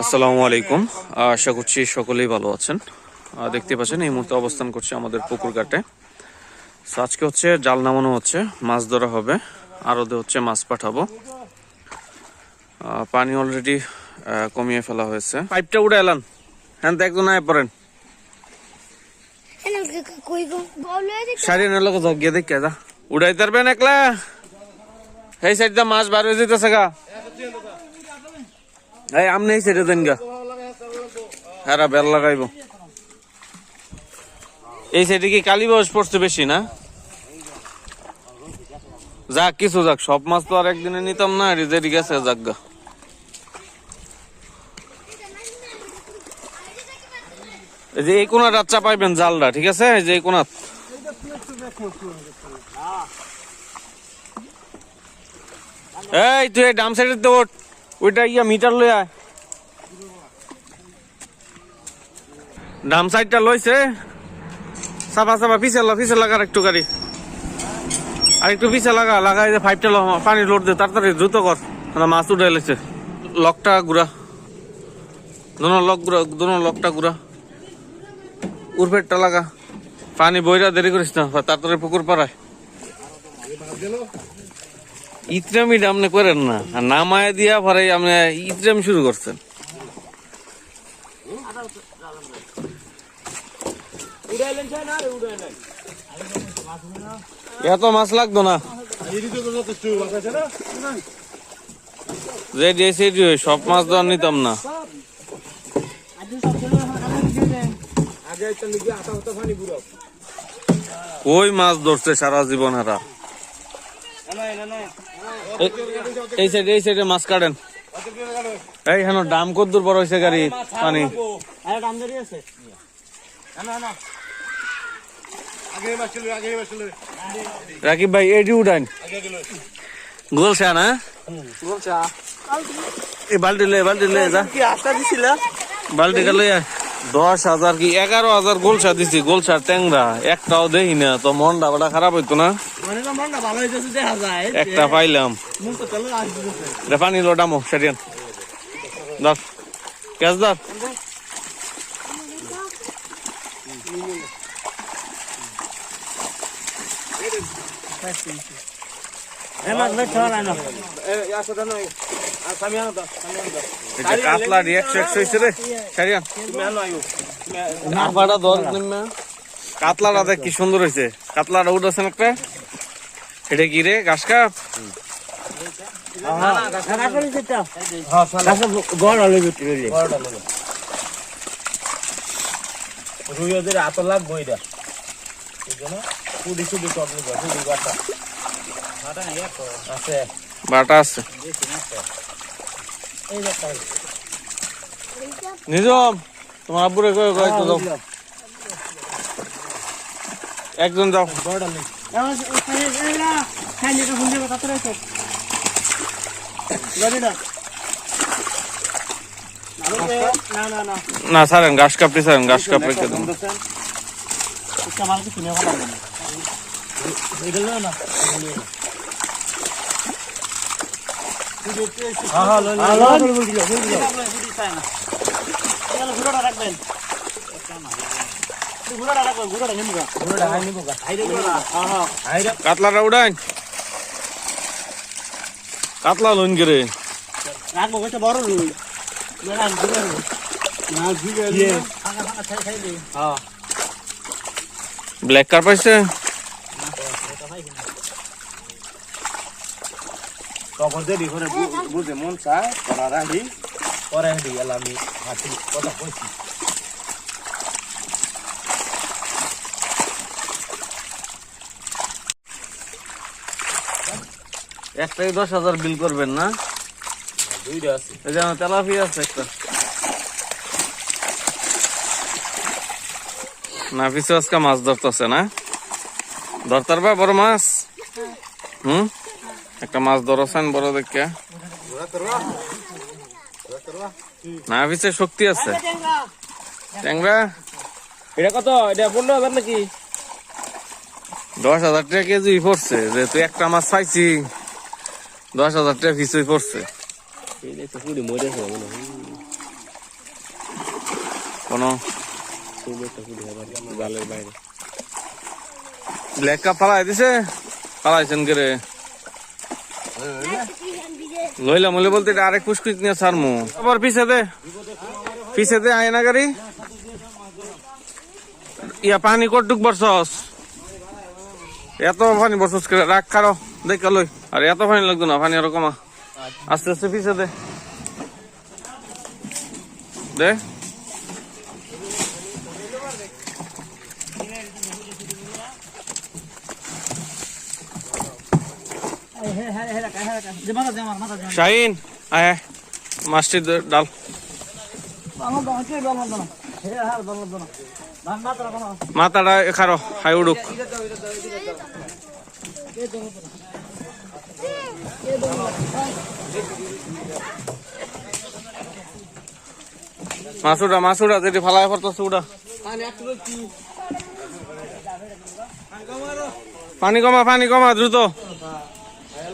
আসসালামু আলাইকুম। আশা করছি সকলেই ভালো আছেন। দেখতে পাচ্ছেন এই মুহূর্তে অবস্থান করছে আমাদের পুকুর ঘাটে আজকে হচ্ছে জাল নামানো হচ্ছে মাছ ধরা হবে আরদে হচ্ছে মাছ পাঠাবো। পানি অলরেডি কমিয়ে ফেলা হয়েছে। পাইপটা উড়ে এলান। হ্যাঁ তো একজন আয় পড়েন। সারি লোক গিয়ে দেখে যা। উড়াই পারবেন একলা? এই সাইডটা মাছ বার হয়ে যেতেছে গা। এই আমনে সাইডে দেন গা। হ্যাঁ বেল লাগাইব। এই সাইডে কি কালী বয়স পড়ছে বেশি না? যাক, কিছু যাক, সব মাছ তো আর একদিনে নিতাম না রিজেরি গেছে, যাক গা। এই যে এই কোনা রাচ্চা পাইবেন জালটা, ঠিক আছে? এই যে এই কোনা এই, তুই ডাম সাইডের তো। ওইটা ইয়া মিটার লই আয়। ডাম সাইডটা লইছে। সাফা সাফা পিছে লা, পিছে লাগা আর একটু গাড়ি। আর একটু পিছে লাগা, লাগাই যে ফাইভটা লো, পানি লোড দে, তাড়াতাড়ি দ্রুত কর। মাছ উঠে এলেছে লকটা গুড়া। দোনো লক গুড়া, দোনো লকটা গুড়া। উর্ফেরটা লাগা। পানি বইরা দেরি করিস না, তাড়াতাড়ি পুকুর পাড়ায়। ইত্রামি আপনি করেন না। আর নামায় দিয়া পরে আপনি ইত্রামি শুরু করছেন। এত মাছ লাগতো না। রেডি সেডি সব মাছ আর নিতাম না। কই মাছ ধরছে সারা জীবন হারা এই- এই সাইডে এই সাইডে মাছ কাটেন। এই হেন দাম কত দূর বড় হয়েছে গাড়ি পানি। রাকিব ভাই এডি উঠান গোলসা না? এই বালতি লে বালতি লে যা। বালতি গেলে দশ হাজার কি এগারো হাজার গোলসা দিছি গোলসা ট্যাংরা। একটাও দেখি না, তো মনটা বড় খারাপ হইতো না। একটা পাইলাম। পানি লো ডামো সেরিয়ান ধর ক্যাশ ধর এটা কাতলা একশো হয়েছে রে সেরিয়ান নাফাটা ধর নিম্মা কাতলাটা দেখ কি সুন্দর হয়েছে কাতলাটা উঠেছেন একটা এটা কি রে ঘাস কাপ রুইদের লাগবো এটা আছে বাটা আছে নিজম তোমার আব্বুরে কয় কয় তো যাও একজন যাও না ছাড়েন ঘাস কাপড়ি ছাড়েন ঘাস কাপ রেখে দেন কাতলাটা উড়ান কাতলা লোন করে ব্ল্যাক কার পাইছে তখন যদি করে বুঝে মন চায় করা রাখি পরে হেঁটে গেলাম আমি হাতি কথা কইছি। একটাই দশ হাজার বিল করবেন না? দুইটা আছে। এই যে আমার আছে একটা। না পিছু আজকে মাছ ধরতেছে না? ধরতার বা বড় মাছ? হুম? একটা মাছ ধরছেন বড় দেখে। না পিছে শক্তি আছে। ট্যাংরা? এটা কত? এটা পনেরো হাজার নাকি? দশ হাজার টাকা কেজি পড়ছে যে তুই একটা মাছ পাইছি দশ হাজার টাকা পিছুই পড়ছে। কোনো কাপ ফালাই দিছে ফালাইছেন কে রে লইলাম বলে বলতে এটা আরেক পুষ্কুচ নিয়ে সারমু আবার পিছে দে। পিছে দে আয়না গাড়ি। ইয়া পানি কটুক বরসস এত পানি বরসস করে রাখ কারও দেখ লই। আর এত পানি লাগতো না, পানি আরও কমা। আস্তে আস্তে পিছে দে। দে। শাহিন, আয় মাছটি দে- ডাল। মাথাটা খারো হাই উড়ুক। মাছুটা মাছুটা যেটি ফালাই পড়তেছে, উড়া। পানি কমা পানি কমা, দ্রুত।